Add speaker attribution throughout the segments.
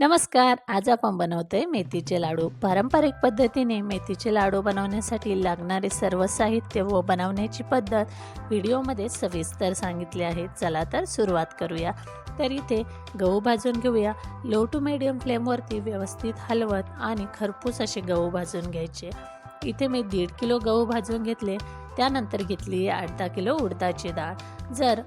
Speaker 1: नमस्कार आज आपण बनवतोय मेथीचे लाडू. पारंपरिक पद्धतीने मेथीचे लाडू बनवण्यासाठी लागणारे सर्व साहित्य व बनवण्याची पद्धत व्हिडिओमध्ये सविस्तर सांगितले आहे. चला तर सुरुवात करूया. तर इथे गहू भाजून घेऊया. लो टू मिडियम फ्लेमवरती व्यवस्थित हलवत आणि खरपूस असे गहू भाजून घ्यायचे. इथे मी दीड किलो गहू भाजून घेतले. त्यानंतर घेतली अर्धा किलो उडदाची डाळ. जर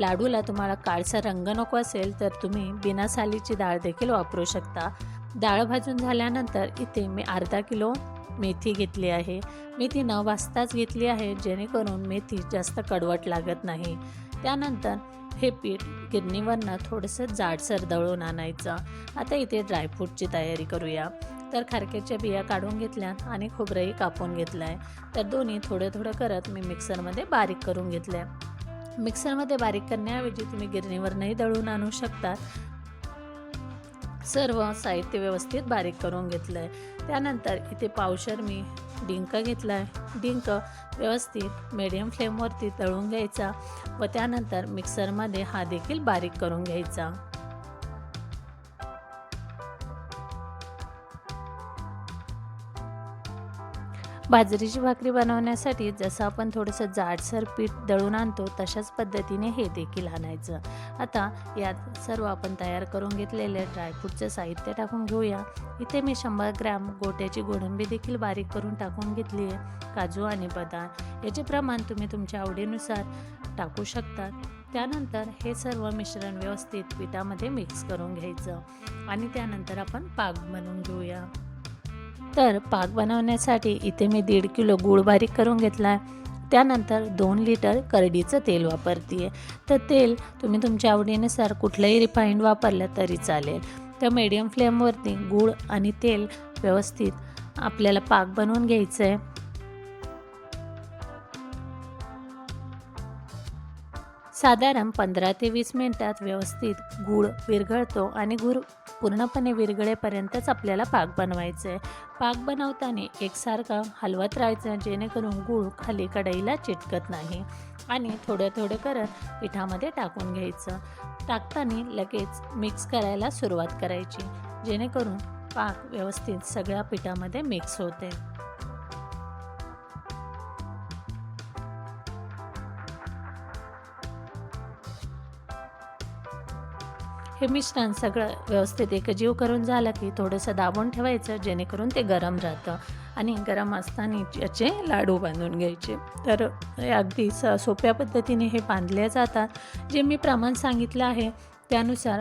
Speaker 1: लाडूला तुम्हाला काळसा रंग नको असेल तर तुम्ही बिना सालीची डाळ देखील वापरू शकता. डाळ भाजून झाल्यानंतर इथे मी अर्धा किलो मेथी घेतली आहे. मेथी न वाजताच घेतली आहे जेणेकरून मेथी जास्त कडवट लागत नाही. त्यानंतर हे पीठ गिरणीवरनं थोडंसं जाडसर दळून आणायचं. आता इथे ड्रायफ्रूटची तयारी करूया. तर खारक्याच्या बिया काढून घेतल्या आणि खोबरंही कापून घेतलं आहे तर दोन्ही थोडं थोडं करत मी मिक्सरमध्ये बारीक करून घेतलं आहे मिक्सरमध्ये बारीक करण्याऐवजी तुम्ही गिरणीवरनंही दळून आणू शकता. सर्व साहित्य व्यवस्थित बारीक करून घेतलं आहे त्यानंतर इथे पावशर मी डिंक घेतला आहे डिंक व्यवस्थित मिडियम फ्लेमवरती तळून घ्यायचा व त्यानंतर मिक्सरमध्ये हा देखील बारीक करून घ्यायचा. बाजरीची भाकरी बनवण्यासाठी जसं आपण थोडंसं जाडसर पीठ दळून आणतो तशाच पद्धतीने हे देखील आणायचं. आता यात सर्व आपण तयार करून घेतलेले ड्रायफ्रूटचं साहित्य टाकून घेऊया. इथे मी शंभर ग्रॅम गोट्याची गोडंबी देखील बारीक करून टाकून घेतली आहे. काजू आणि बदाम याचे प्रमाण तुम्ही तुमच्या आवडीनुसार टाकू शकतात. त्यानंतर हे सर्व मिश्रण व्यवस्थित पिठामध्ये मिक्स करून घ्यायचं. आणि त्यानंतर आपण पाक बनवून घेऊया. तर पाक बनवण्यासाठी इथे मी दीड किलो गूळ बारीक करून घेतला आहे त्यानंतर दोन लिटर करडीचं तेल वापरते तर तेल तुम्ही तुमच्या आवडीनुसार कुठलंही रिफाईंड वापरलं तरी चालेल. तर मीडियम फ्लेमवरती गूळ आणि तेल व्यवस्थित आपल्याला पाक बनवून घ्यायचं आहे साधारण पंधरा ते वीस मिनटात व्यवस्थित गूळ विरघळतो आणि गूळ पूर्णपणे विरघळेपर्यंतच आपल्याला पाक बनवायचं आहे पाक बनवताना एकसारखा हलवत राहायचं जेणेकरून गूळ खाली कढईला चिटकत नाही. आणि थोडं थोडं करत पिठामध्ये टाकून घ्यायचं. टाकताना लगेच मिक्स करायला सुरुवात करायची जेणेकरून पाक व्यवस्थित सगळ्या पिठामध्ये मिक्स होते हे मिश्रण सगळं व्यवस्थित एकजीव करून झालं की थोडंसं दाबून ठेवायचं जेणेकरून ते गरम राहतं. आणि गरम असताना याचे लाडू बांधून घ्यायचे. तर अगदी स सोप्या पद्धतीने हे बांधले जातात. जे मी प्रमाण सांगितलं आहे त्यानुसार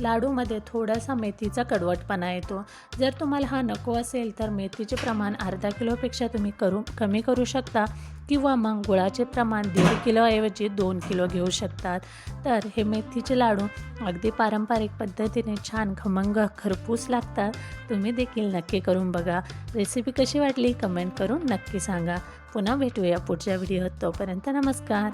Speaker 1: लाडूमध्ये थोडासा मेथीचा कडवटपणा येतो. जर तुम्हाला हा नको असेल तर मेथीचे प्रमाण अर्धा किलोपेक्षा तुम्ही करू कमी करू शकता किंवा मग गुळाचे प्रमाण दीड किलोऐवजी दोन किलो घेऊ शकतात. तर हे मेथीचे लाडू अगदी पारंपरिक पद्धतीने छान खमंग खरपूस लागतात. तुम्ही देखील नक्की करून बघा. रेसिपी कशी वाटली? कमेंट करून नक्की सांगा. पुन्हा भेटूया पुढच्या व्हिडिओत. तोपर्यंत नमस्कार.